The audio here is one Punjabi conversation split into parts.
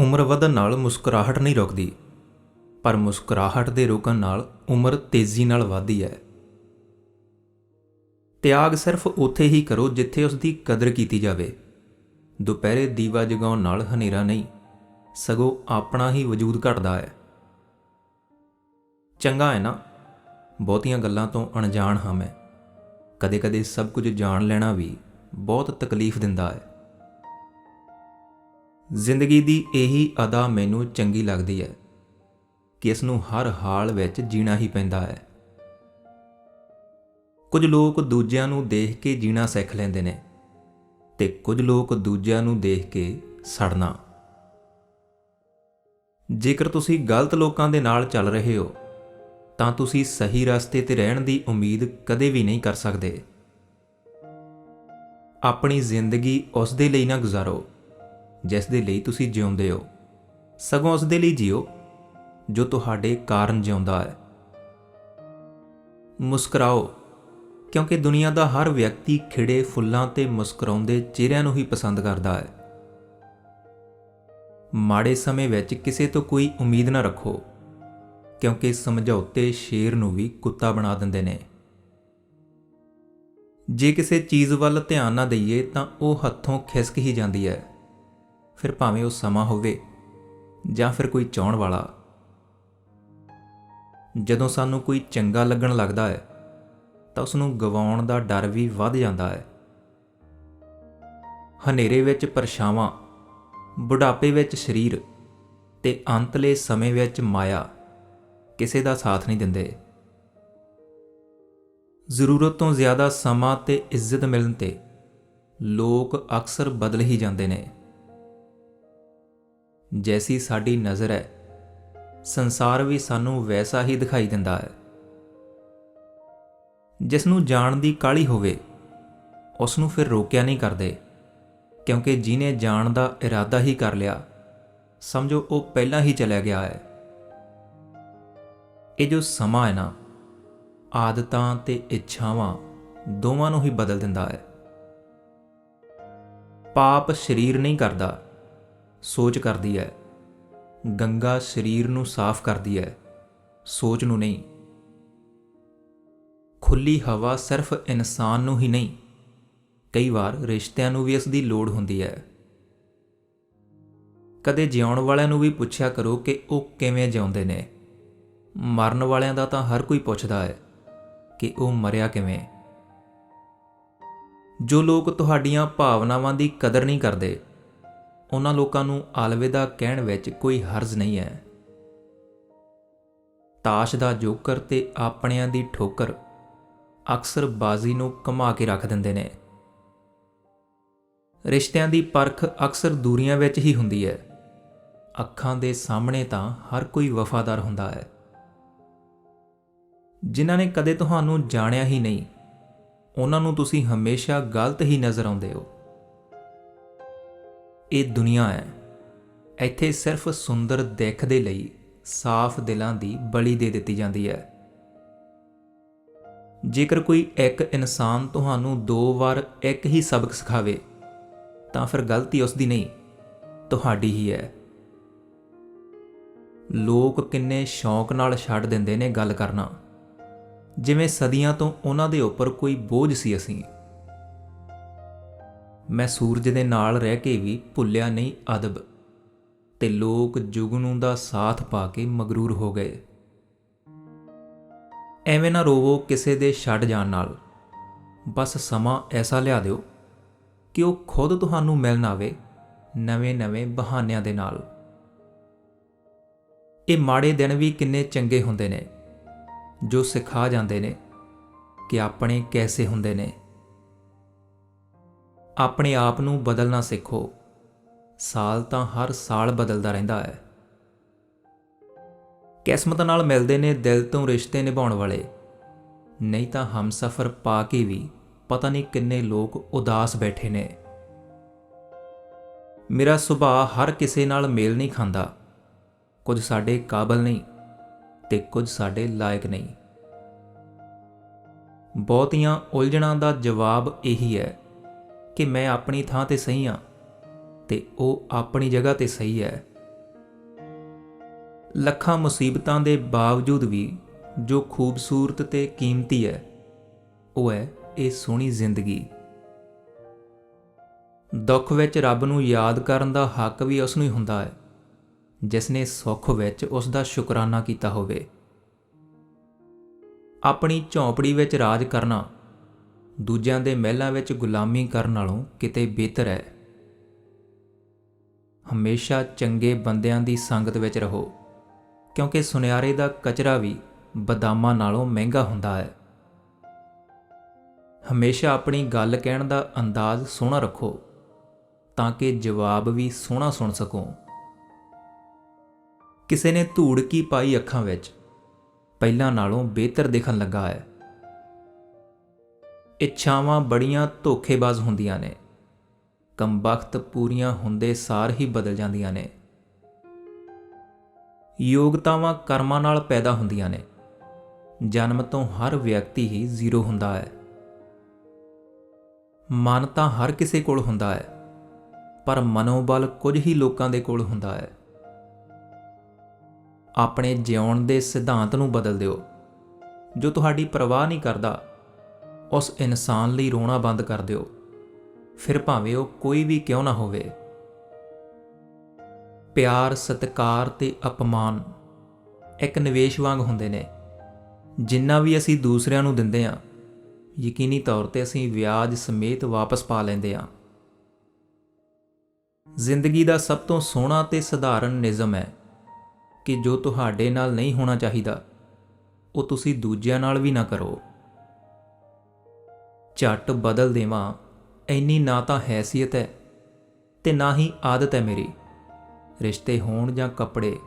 ਉਮਰ ਵਧਣ ਨਾਲ ਮੁਸਕਰਾਹਟ ਨਹੀਂ ਰੁਕਦੀ, ਪਰ ਮੁਸਕਰਾਹਟ ਦੇ ਰੁਕਣ ਨਾਲ ਉਮਰ ਤੇਜ਼ੀ ਨਾਲ ਵਧਦੀ ਹੈ। ਤਿਆਗ ਸਿਰਫ ਉੱਥੇ ਹੀ ਕਰੋ ਜਿੱਥੇ ਉਸ ਦੀ ਕਦਰ ਕੀਤੀ ਜਾਵੇ। ਦੁਪਹਿਰੇ ਦੀਵਾ ਜਗਾਉਣ ਨਾਲ ਹਨੇਰਾ ਨਹੀਂ, ਸਗੋਂ ਆਪਣਾ ਹੀ ਵਜੂਦ ਘਟਦਾ ਹੈ। ਚੰਗਾ ਹੈ ਨਾ? ਬਹੁਤੀਆਂ ਗੱਲਾਂ ਤੋਂ ਅਣਜਾਣ ਹਾਂ ਮੈਂ। ਕਦੇ-ਕਦੇ ਸਭ ਕੁਝ ਜਾਣ ਲੈਣਾ ਵੀ ਬਹੁਤ ਤਕਲੀਫ ਦਿੰਦਾ ਹੈ। ਜ਼ਿੰਦਗੀ ਦੀ ਇਹੀ ਅਦਾ ਮੈਨੂੰ ਚੰਗੀ ਲੱਗਦੀ ਹੈ ਕਿ ਇਸ ਨੂੰ ਹਰ ਹਾਲ ਵਿੱਚ ਜੀਣਾ ਹੀ ਪੈਂਦਾ ਹੈ। ਕੁਝ ਲੋਕ ਦੂਜਿਆਂ ਨੂੰ ਦੇਖ ਕੇ ਜੀਣਾ ਸਿੱਖ ਲੈਂਦੇ ਨੇ ਤੇ ਕੁਝ ਲੋਕ ਦੂਜਿਆਂ ਨੂੰ ਦੇਖ ਕੇ ਸੜਨਾ। ਜੇਕਰ ਤੁਸੀਂ ਗਲਤ ਲੋਕਾਂ ਦੇ ਨਾਲ ਚੱਲ ਰਹੇ ਹੋ, ਤਾਂ ਤੁਸੀਂ ਸਹੀ ਰਸਤੇ ਤੇ ਰਹਿਣ ਦੀ ਉਮੀਦ ਕਦੇ ਵੀ ਨਹੀਂ ਕਰ ਸਕਦੇ। ਆਪਣੀ ਜ਼ਿੰਦਗੀ ਉਸ ਦੇ ਲਈ ਨਾ ਗੁਜ਼ਾਰੋ। ਜਿਸ ਦੇ ਲਈ ਤੁਸੀਂ ਜਿਉਂਦੇ ਹੋ, ਸਗੋਂ ਉਸ ਦੇ ਲਈ ਜਿਓ, ਜੋ ਤੁਹਾਡੇ ਕਾਰਨ ਜਿਉਂਦਾ ਹੈ। ਮੁਸਕਰਾਓ, ਕਿਉਂਕਿ ਦੁਨੀਆ ਦਾ ਹਰ ਵਿਅਕਤੀ ਖਿੜੇ ਫੁੱਲਾਂ ਤੇ ਮੁਸਕਰਾਉਂਦੇ ਚਿਹਰਿਆਂ ਨੂੰ ਹੀ ਪਸੰਦ ਕਰਦਾ ਹੈ। ਮਾੜੇ ਸਮੇਂ ਵਿੱਚ ਕਿਸੇ ਤੋਂ ਕੋਈ ਉਮੀਦ ਨਾ ਰੱਖੋ, ਕਿਉਂਕਿ ਸਮਝੌਤੇ ਸ਼ੇਰ ਨੂੰ ਵੀ ਕੁੱਤਾ ਬਣਾ ਦਿੰਦੇ ਨੇ। ਜੇ ਕਿਸੇ ਚੀਜ਼ ਵੱਲ ਧਿਆਨ ਨਾ ਦਈਏ ਤਾਂ ਉਹ ਹੱਥੋਂ ਖਿਸਕ ਹੀ ਜਾਂਦੀ ਹੈ। ਫਿਰ ਭਾਵੇਂ ਉਹ ਸਮਾਂ ਹੋਵੇ ਜਾਂ ਫਿਰ ਕੋਈ ਚਾਹਣ ਵਾਲਾ। ਜਦੋਂ ਸਾਨੂੰ ਕੋਈ ਚੰਗਾ ਲੱਗਣ ਲੱਗਦਾ ਹੈ, ਤਾਂ ਉਸ ਨੂੰ ਗਵਾਉਣ ਦਾ ਡਰ ਵੀ ਵੱਧ ਜਾਂਦਾ ਹੈ। ਹਨੇਰੇ ਵਿੱਚ ਪਰਛਾਵਾਂ, ਬੁਢਾਪੇ ਵਿੱਚ ਸਰੀਰ ਤੇ ਅੰਤਲੇ ਸਮੇਂ ਵਿੱਚ ਮਾਇਆ ਕਿਸੇ ਦਾ ਸਾਥ ਨਹੀਂ ਦਿੰਦੇ। ਜ਼ਰੂਰਤ ਤੋਂ ਜ਼ਿਆਦਾ ਸਮਾਂ ਤੇ ਇੱਜ਼ਤ ਮਿਲਣ ਤੇ ਲੋਕ ਅਕਸਰ ਬਦਲ ਹੀ ਜਾਂਦੇ ਨੇ। ਜੈਸੀ ਸਾਡੀ ਨਜ਼ਰ ਹੈ, ਸੰਸਾਰ ਵੀ ਸਾਨੂੰ ਵੈਸਾ ਹੀ ਦਿਖਾਈ ਦਿੰਦਾ ਹੈ। ਜਿਸ ਨੂੰ ਜਾਣ ਦੀ ਕਾਲੀ ਹੋਵੇ ਉਸ ਨੂੰ ਫਿਰ ਰੋਕਿਆ ਨਹੀਂ ਕਰਦੇ, ਕਿਉਂਕਿ ਜਿਨੇ ਜਾਣ ਦਾ ਇਰਾਦਾ ਹੀ ਕਰ ਲਿਆ, ਸਮਝੋ ਉਹ ਪਹਿਲਾਂ ਹੀ ਚਲਾ ਗਿਆ ਹੈ। ਇਹ ਜੋ ਸਮਾਂ ਹੈ ਨਾ, ਆਦਤਾਂ ਤੇ ਇੱਛਾਵਾਂ ਦੋਵਾਂ ਨੂੰ ਹੀ ਬਦਲ ਦਿੰਦਾ ਹੈ। ਪਾਪ ਸਰੀਰ ਨਹੀਂ ਕਰਦਾ ਸੋਚ ਕਰਦੀ ਹੈ। ਗੰਗਾ ਸਰੀਰ ਨੂੰ ਸਾਫ਼ ਕਰਦੀ ਹੈ। ਸੋਚ ਨੂੰ ਨਹੀਂ। ਖੁੱਲੀ ਹਵਾ ਸਿਰਫ ਇਨਸਾਨ ਨੂੰ ਹੀ ਨਹੀਂ, ਕਈ ਵਾਰ ਰਿਸ਼ਤਿਆਂ ਨੂੰ ਵੀ ਇਸ ਦੀ ਲੋੜ ਹੁੰਦੀ ਹੈ। ਕਦੇ ਜਿਉਣ ਵਾਲਿਆਂ ਨੂੰ ਵੀ ਪੁੱਛਿਆ ਕਰੋ ਕਿ ਉਹ ਕਿਵੇਂ ਜਿਉਂਦੇ ਨੇ। ਮਰਨ ਵਾਲਿਆਂ ਦਾ ਤਾਂ ਹਰ ਕੋਈ ਪੁੱਛਦਾ ਹੈ ਕਿ ਉਹ ਮਰਿਆ ਕਿਵੇਂ। ਜੋ ਲੋਕ ਤੁਹਾਡੀਆਂ ਭਾਵਨਾਵਾਂ ਦੀ ਕਦਰ ਨਹੀਂ ਕਰਦੇ ਉਹਨਾਂ ਲੋਕਾਂ ਨੂੰ ਅਲਵਿਦਾ ਕਹਿਣ ਵਿੱਚ ਕੋਈ ਹਰਜ਼ ਨਹੀਂ ਹੈ। ਤਾਸ਼ ਦਾ ਜੋਕਰ ਤੇ ਆਪਣਿਆਂ ਦੀ ਠੋਕਰ ਅਕਸਰ ਬਾਜ਼ੀ ਨੂੰ ਕਮਾ ਕੇ ਰੱਖ ਦਿੰਦੇ ਨੇ। ਰਿਸ਼ਤਿਆਂ ਦੀ ਪਰਖ ਅਕਸਰ ਦੂਰੀਆਂ ਵਿੱਚ ਹੀ ਹੁੰਦੀ ਹੈ। ਅੱਖਾਂ ਦੇ ਸਾਹਮਣੇ ਤਾਂ ਹਰ ਕੋਈ ਵਫਾਦਾਰ ਹੁੰਦਾ ਹੈ। ਜਿਨ੍ਹਾਂ ਨੇ ਕਦੇ ਤੁਹਾਨੂੰ ਜਾਣਿਆ ਹੀ ਨਹੀਂ, ਉਹਨਾਂ ਨੂੰ ਤੁਸੀਂ ਹਮੇਸ਼ਾ ਗਲਤ ਹੀ ਨਜ਼ਰ ਆਉਂਦੇ ਹੋ। ਇਹ ਦੁਨੀਆ ਹੈ। ਇੱਥੇ ਸਿਰਫ ਸੁੰਦਰ ਦਿੱਖ ਦੇ ਲਈ ਸਾਫ਼ ਦਿਲਾਂ ਦੀ ਬਲੀ ਦੇ ਦਿੱਤੀ ਜਾਂਦੀ ਹੈ। ਜੇਕਰ ਕੋਈ ਇੱਕ ਇਨਸਾਨ ਤੁਹਾਨੂੰ ਦੋ ਵਾਰ ਇੱਕ ਹੀ ਸਬਕ ਸਿਖਾਵੇ, ਤਾਂ ਫਿਰ ਗਲਤੀ ਉਸ ਦੀ ਨਹੀਂ, ਤੁਹਾਡੀ ਹੀ ਹੈ। ਲੋਕ ਕਿੰਨੇ ਸ਼ੌਂਕ ਨਾਲ ਛੱਡ ਦਿੰਦੇ ਨੇ ਗੱਲ ਕਰਨਾ। ਜਿਵੇਂ ਸਦੀਆਂ ਤੋਂ ਉਹਨਾਂ ਦੇ ਉੱਪਰ ਕੋਈ ਬੋਝ ਸੀ ਅਸੀਂ। ਮੈਂ ਸੂਰਜ ਦੇ ਨਾਲ ਰਹਿ ਕੇ ਵੀ ਭੁੱਲਿਆ ਨਹੀਂ ਅਦਬ। ਤੇ ਲੋਕ ਜੁਗਨੂ ਦਾ ਸਾਥ ਪਾ ਕੇ ਮਗਰੂਰ ਹੋ ਗਏ। ਐਵੇਂ ਨਾ ਰੋਵੋ ਕਿਸੇ ਦੇ ਛੱਡ ਜਾਣ ਨਾਲ। ਬਸ ਸਮਾਂ ਐਸਾ ਲਿਆ ਦਿਓ ਕਿ ਉਹ ਖੁਦ ਤੁਹਾਨੂੰ ਮਿਲਣ ਆਵੇ ਨਵੇਂ-ਨਵੇਂ ਬਹਾਨਿਆਂ ਦੇ ਨਾਲ। ਇਹ ਮਾੜੇ ਦਿਨ ਵੀ ਕਿੰਨੇ ਚੰਗੇ ਹੁੰਦੇ ਨੇ, ਜੋ ਸਿਖਾ ਜਾਂਦੇ ਨੇ ਕਿ ਆਪਣੇ ਕੈਸੇ ਹੁੰਦੇ ਨੇ। ਆਪਣੇ ਆਪ ਨੂੰ ਬਦਲਣਾ ਸਿੱਖੋ। ਸਾਲ ਤਾਂ ਹਰ ਸਾਲ ਬਦਲਦਾ ਰਹਿੰਦਾ ਹੈ। ਕਿਸਮਤ ਨਾਲ ਮਿਲਦੇ ਨੇ ਦਿਲ ਤੋਂ ਰਿਸ਼ਤੇ ਨਿਭਾਉਣ ਵਾਲੇ। ਨਹੀਂ ਤਾਂ ਹਮਸਫਰ ਪਾ ਕੇ ਵੀ ਪਤਾ ਨਹੀਂ ਕਿੰਨੇ ਲੋਕ ਉਦਾਸ ਬੈਠੇ ਨੇ। ਮੇਰਾ ਸੁਭਾਅ ਹਰ ਕਿਸੇ ਨਾਲ ਮੇਲ ਨਹੀਂ ਖਾਂਦਾ। ਕੁਝ ਸਾਡੇ ਕਾਬਲ ਨਹੀਂ ਤੇ ਕੁਝ ਸਾਡੇ ਲਾਇਕ ਨਹੀਂ। ਬਹੁਤੀਆਂ ਉਲਝਣਾਂ ਦਾ ਜਵਾਬ ਇਹੀ ਹੈ ਕਿ ਮੈਂ ਆਪਣੀ ਥਾਂ ਤੇ ਸਹੀ ਹਾਂ ਤੇ ਉਹ ਆਪਣੀ ਜਗ੍ਹਾ ਤੇ ਸਹੀ ਹੈ। ਲੱਖਾਂ ਮੁਸੀਬਤਾਂ ਦੇ ਬਾਵਜੂਦ ਵੀ ਜੋ ਖੂਬਸੂਰਤ ਤੇ ਕੀਮਤੀ ਹੈ, ਉਹ ਹੈ ਇਹ ਸੋਹਣੀ ਜ਼ਿੰਦਗੀ। ਦੁੱਖ ਵਿੱਚ ਰੱਬ ਨੂੰ ਯਾਦ ਕਰਨ ਦਾ ਹੱਕ ਵੀ ਉਸ ਨੂੰ ਹੀ ਹੁੰਦਾ ਹੈ, ਜਿਸ ਨੇ ਸੁੱਖ ਵਿੱਚ ਉਸ ਦਾ ਸ਼ੁਕਰਾਨਾ ਕੀਤਾ ਹੋਵੇ। ਆਪਣੀ ਝੌਂਪੜੀ ਵਿੱਚ ਰਾਜ ਕਰਨਾ ਦੂਜਿਆਂ ਦੇ ਮਹਿਲਾਂ ਵਿੱਚ ਗੁਲਾਮੀ ਕਰਨ ਨਾਲੋਂ ਕਿਤੇ ਬਿਹਤਰ ਹੈ। ਹਮੇਸ਼ਾ ਚੰਗੇ ਬੰਦਿਆਂ ਦੀ ਸੰਗਤ ਵਿੱਚ ਰਹੋ, ਕਿਉਂਕਿ ਸੁਨਿਆਰੇ ਦਾ ਕਚਰਾ ਵੀ ਬਦਾਮਾਂ ਨਾਲੋਂ ਮਹਿੰਗਾ ਹੁੰਦਾ ਹੈ। ਹਮੇਸ਼ਾ ਆਪਣੀ ਗੱਲ ਕਹਿਣ ਦਾ ਅੰਦਾਜ਼ ਸੋਹਣਾ ਰੱਖੋ, ਤਾਂ ਕਿ ਜਵਾਬ ਵੀ ਸੋਹਣਾ ਸੁਣ ਸਕੋ। ਕਿਸੇ ਨੇ ਧੂੜ ਕੀ ਪਾਈ ਅੱਖਾਂ ਵਿੱਚ? ਪਹਿਲਾਂ ਨਾਲੋਂ ਬਿਹਤਰ ਦਿਖਣ ਲੱਗਾ ਹੈ। ਇੱਛਾਵਾਂ ਬੜੀਆਂ ਧੋਖੇਬਾਜ਼ ਹੁੰਦੀਆਂ ਨੇ। ਕੰਬਖਤ ਪੂਰੀਆਂ ਹੁੰਦੇ ਸਾਰ ਹੀ ਬਦਲ ਜਾਂਦੀਆਂ ਨੇ। ਯੋਗਤਾਵਾਂ ਕਰਮਾਂ ਨਾਲ ਪੈਦਾ ਹੁੰਦੀਆਂ ਨੇ। ਜਨਮ ਤੋਂ ਹਰ ਵਿਅਕਤੀ ਹੀ ਜ਼ੀਰੋ ਹੁੰਦਾ ਹੈ। ਮਨ ਤਾਂ ਹਰ ਕਿਸੇ ਕੋਲ ਹੁੰਦਾ ਹੈ। ਪਰ ਮਨੋਬਲ ਕੁਝ ਹੀ ਲੋਕਾਂ ਦੇ ਕੋਲ ਹੁੰਦਾ ਹੈ। ਆਪਣੇ ਜਿਉਣ ਦੇ ਸਿਧਾਂਤ ਨੂੰ ਬਦਲ ਦਿਓ। ਜੋ ਤੁਹਾਡੀ ਪਰਵਾਹ ਨਹੀਂ ਕਰਦਾ ਉਸ ਇਨਸਾਨ ਲਈ ਰੋਣਾ ਬੰਦ ਕਰ ਦਿਓ। ਫਿਰ ਭਾਵੇਂ ਉਹ ਕੋਈ ਵੀ ਕਿਉਂ ਨਾ ਹੋਵੇ। ਪਿਆਰ, ਸਤਿਕਾਰ ਤੇ ਅਪਮਾਨ ਇੱਕ ਨਿਵੇਸ਼ ਵਾਂਗ ਹੁੰਦੇ ਨੇ। ਜਿੰਨਾ ਵੀ ਅਸੀਂ ਦੂਸਰਿਆਂ ਨੂੰ ਦਿੰਦੇ ਹਾਂ, ਯਕੀਨੀ ਤੌਰ ਤੇ ਅਸੀਂ ਵਿਆਜ ਸਮੇਤ ਵਾਪਸ ਪਾ ਲੈਂਦੇ ਹਾਂ। ਜ਼ਿੰਦਗੀ ਦਾ ਸਭ ਤੋਂ ਸੋਹਣਾ ਤੇ ਸਧਾਰਨ ਨਿਯਮ ਹੈ ਕਿ ਜੋ ਤੁਹਾਡੇ ਨਾਲ ਨਹੀਂ ਹੋਣਾ ਚਾਹੀਦਾ, ਉਹ ਤੁਸੀਂ ਦੂਜਿਆਂ ਨਾਲ ਵੀ ਨਾ ਕਰੋ। ਝੱਟ ਬਦਲ ਦੇਵਾਂ। ਇੰਨੀ ਨਾ ਤਾਂ ਹੈਸੀਅਤ ਹੈ ਤੇ ਨਾ ਹੀ ਆਦਤ ਹੈ ਮੇਰੀ। ਰਿਸ਼ਤੇ ਹੋਣ ਜਾਂ ਕੱਪੜੇ,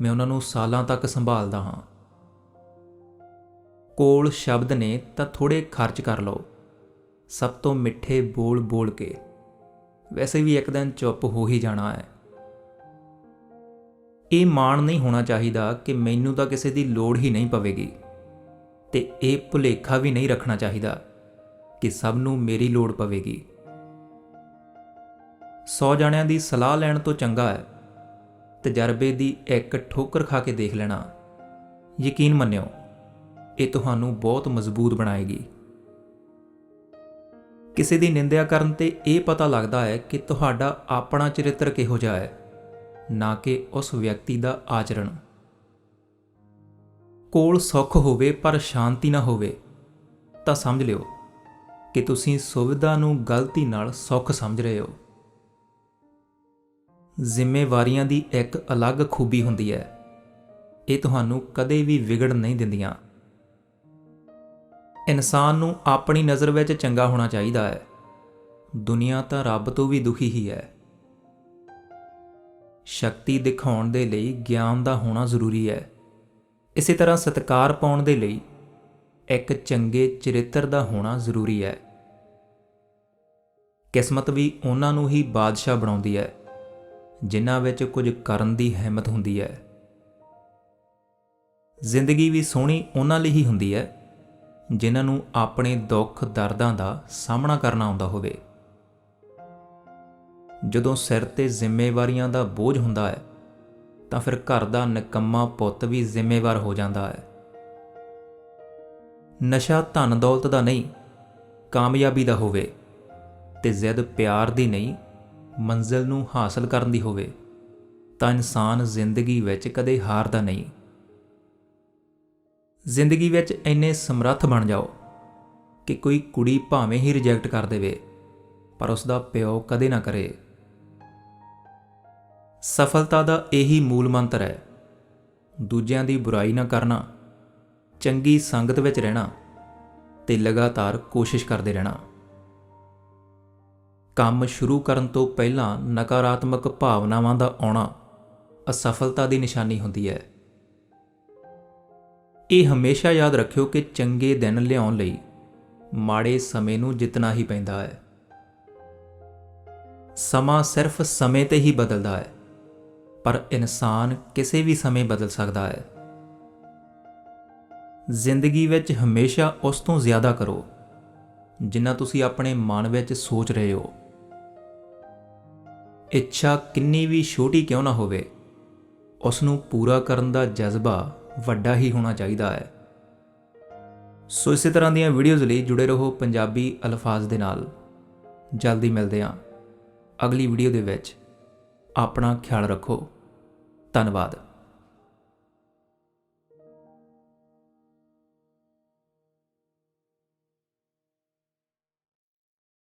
ਮੈਂ ਉਹਨਾਂ ਨੂੰ ਸਾਲਾਂ ਤੱਕ ਸੰਭਾਲਦਾ ਹਾਂ। ਕੋਲ ਸ਼ਬਦ ਨੇ ਤਾਂ ਥੋੜੇ ਖਰਚ ਕਰ ਲਓ। ਸਭ ਤੋਂ ਮਿੱਠੇ ਬੋਲ ਬੋਲ ਕੇ। ਵੈਸੇ ਵੀ ਇੱਕ ਦਿਨ ਚੁੱਪ ਹੋ ਹੀ ਜਾਣਾ ਹੈ। ਇਹ ਮਾਣ ਨਹੀਂ ਹੋਣਾ ਚਾਹੀਦਾ ਕਿ ਮੈਨੂੰ ਤਾਂ ਕਿਸੇ ਦੀ ਲੋੜ ਹੀ ਨਹੀਂ ਪਵੇਗੀ। ਤੇ ਇਹ ਭੁਲੇਖਾ ਵੀ ਨਹੀਂ ਰੱਖਣਾ ਚਾਹੀਦਾ। ਕਿ ਸਭ ਨੂੰ ਮੇਰੀ ਲੋੜ ਪਵੇਗੀ। 100 ਜਣਿਆਂ ਦੀ ਸਲਾਹ ਲੈਣ ਤੋਂ ਚੰਗਾ ਹੈ। ਤਜਰਬੇ ਦੀ ਇੱਕ ਠੋਕਰ ਖਾ ਕੇ ਦੇਖ ਲੈਣਾ। ਯਕੀਨ ਮੰਨਿਓ, ਇਹ ਤੁਹਾਨੂੰ ਬਹੁਤ ਮਜ਼ਬੂਤ ਬਣਾਏਗੀ। ਕਿਸੇ ਦੀ ਨਿੰਦਿਆ ਕਰਨ ਤੇ ਇਹ ਪਤਾ ਲੱਗਦਾ ਹੈ ਕਿ ਤੁਹਾਡਾ ਆਪਣਾ ਚਰਿੱਤਰ ਕਿਹੋ ਜਿਹਾ ਹੈ, ਨਾ ਕਿ ਉਸ ਵਿਅਕਤੀ ਦਾ ਆਚਰਣ। ਕੋਲ ਸੁੱਖ ਹੋਵੇ ਪਰ ਸ਼ਾਂਤੀ ਨਾ ਹੋਵੇ, ਤਾਂ ਸਮਝ ਲਿਓ ਕਿ ਤੁਸੀਂ ਸੁਵਿਧਾ ਨੂੰ ਗਲਤੀ ਨਾਲ ਸੁੱਖ ਸਮਝ ਰਹੇ ਹੋ। ਜ਼ਿੰਮੇਵਾਰੀਆਂ ਦੀ ਇੱਕ ਅਲੱਗ ਖੂਬੀ ਹੁੰਦੀ ਹੈ। ਇਹ ਤੁਹਾਨੂੰ ਕਦੇ ਵੀ ਵਿਗੜ ਨਹੀਂ ਦਿੰਦੀਆਂ। ਇਨਸਾਨ ਨੂੰ ਆਪਣੀ ਨਜ਼ਰ ਵਿੱਚ ਚੰਗਾ ਹੋਣਾ ਚਾਹੀਦਾ ਹੈ। ਦੁਨੀਆ ਤਾਂ ਰੱਬ ਤੋਂ ਵੀ ਦੁਖੀ ਹੀ ਹੈ। ਸ਼ਕਤੀ ਦਿਖਾਉਣ ਦੇ ਲਈ ਗਿਆਨ ਦਾ ਹੋਣਾ ਜ਼ਰੂਰੀ ਹੈ। ਇਸੇ ਤਰ੍ਹਾਂ ਸਤਕਾਰ ਪਾਉਣ ਦੇ ਲਈ ਇੱਕ ਚੰਗੇ ਚਰਿੱਤਰ ਦਾ ਹੋਣਾ ਜ਼ਰੂਰੀ ਹੈ। ਕਿਸਮਤ ਵੀ ਉਹਨਾਂ ਨੂੰ ਹੀ ਬਾਦਸ਼ਾਹ ਬਣਾਉਂਦੀ ਹੈ, ਜਿਨ੍ਹਾਂ ਵਿੱਚ ਕੁਝ ਕਰਨ ਦੀ ਹਿੰਮਤ ਹੁੰਦੀ ਹੈ। ਜ਼ਿੰਦਗੀ ਵੀ ਸੋਹਣੀ ਉਹਨਾਂ ਲਈ ਹੀ ਹੁੰਦੀ ਹੈ, ਜਿਨ੍ਹਾਂ ਨੂੰ ਆਪਣੇ ਦੁੱਖ ਦਰਦਾਂ ਦਾ ਸਾਹਮਣਾ ਕਰਨਾ ਆਉਂਦਾ ਹੋਵੇ। ਜਦੋਂ ਸਿਰ ਤੇ ਜ਼ਿੰਮੇਵਾਰੀਆਂ ਦਾ ਬੋਝ ਹੁੰਦਾ ਹੈ, ਤਾਂ ਫਿਰ ਘਰ ਦਾ ਨਿਕੰਮਾ ਪੁੱਤ ਵੀ ਜ਼ਿੰਮੇਵਾਰ ਹੋ ਜਾਂਦਾ ਹੈ। ਨਸ਼ਾ ਧਨ ਦੌਲਤ ਦਾ ਨਹੀਂ, ਕਾਮਯਾਬੀ ਦਾ ਹੋਵੇ ਤੇ ਜ਼ਿੱਦ ਪਿਆਰ ਦੀ ਨਹੀਂ, ਮੰਜ਼ਿਲ ਨੂੰ ਹਾਸਲ ਕਰਨ ਦੀ ਹੋਵੇ, ਤਾਂ ਇਨਸਾਨ ਜ਼ਿੰਦਗੀ ਵਿੱਚ ਕਦੇ ਹਾਰਦਾ ਨਹੀਂ। ਜ਼ਿੰਦਗੀ ਵਿੱਚ ਇੰਨੇ ਸਮਰੱਥ ਬਣ ਜਾਓ ਕਿ ਕੋਈ ਕੁੜੀ ਭਾਵੇਂ ਹੀ ਰਿਜੈਕਟ ਕਰ ਦੇਵੇ, ਪਰ ਉਸ ਦਾ ਪਿਓ ਕਦੇ ਨਾ ਕਰੇ। ਸਫਲਤਾ ਦਾ ਇਹੀ ਮੂਲ ਮੰਤਰ ਹੈ, ਦੂਜਿਆਂ ਦੀ ਬੁਰਾਈ ਨਾ ਕਰਨਾ। ਚੰਗੀ ਸੰਗਤ ਵਿੱਚ ਰਹਿਣਾ ਤੇ ਲਗਾਤਾਰ ਕੋਸ਼ਿਸ਼ ਕਰਦੇ ਰਹਿਣਾ। ਕੰਮ ਸ਼ੁਰੂ ਕਰਨ ਤੋਂ ਪਹਿਲਾਂ ਨਕਾਰਾਤਮਕ ਭਾਵਨਾਵਾਂ ਦਾ ਆਉਣਾ ਅਸਫਲਤਾ ਦੀ ਨਿਸ਼ਾਨੀ ਹੁੰਦੀ ਹੈ। ਇਹ ਹਮੇਸ਼ਾ ਯਾਦ ਰੱਖਿਓ ਕਿ ਚੰਗੇ ਦਿਨ ਲਿਆਉਣ ਲਈ ਮਾੜੇ ਸਮੇਂ ਨੂੰ ਜਿੱਤਣਾ ਹੀ ਪੈਂਦਾ ਹੈ। ਸਮਾਂ ਸਿਰਫ ਸਮੇਂ ਤੇ ਹੀ ਬਦਲਦਾ ਹੈ, ਪਰ ਇਨਸਾਨ ਕਿਸੇ ਵੀ ਸਮੇਂ ਬਦਲ ਸਕਦਾ ਹੈ। ਜ਼ਿੰਦਗੀ ਵਿੱਚ ਹਮੇਸ਼ਾ ਉਸ ਤੋਂ ਜ਼ਿਆਦਾ ਕਰੋ, ਜਿੰਨਾ ਤੁਸੀਂ ਆਪਣੇ ਮਨ ਵਿੱਚ ਸੋਚ ਰਹੇ ਹੋ। ਇੱਛਾ ਕਿੰਨੀ ਵੀ ਛੋਟੀ ਕਿਉਂ ਨਾ ਹੋਵੇ ਉਸ ਨੂੰ ਪੂਰਾ ਕਰਨ ਦਾ ਜਜ਼ਬਾ ਵੱਡਾ ਹੀ ਹੋਣਾ ਚਾਹੀਦਾ ਹੈ। ਸੋ ਇਸੇ ਤਰ੍ਹਾਂ ਦੀਆਂ ਵੀਡੀਓਜ਼ ਲਈ ਜੁੜੇ ਰਹੋ ਪੰਜਾਬੀ ਅਲਫਾਜ਼ ਦੇ ਨਾਲ। ਜਲਦੀ ਮਿਲਦੇ ਹਾਂ। ਅਗਲੀ ਵੀਡੀਓ ਦੇ ਵਿੱਚ ਆਪਣਾ ਖਿਆਲ ਰੱਖੋ। ਧੰਨਵਾਦ।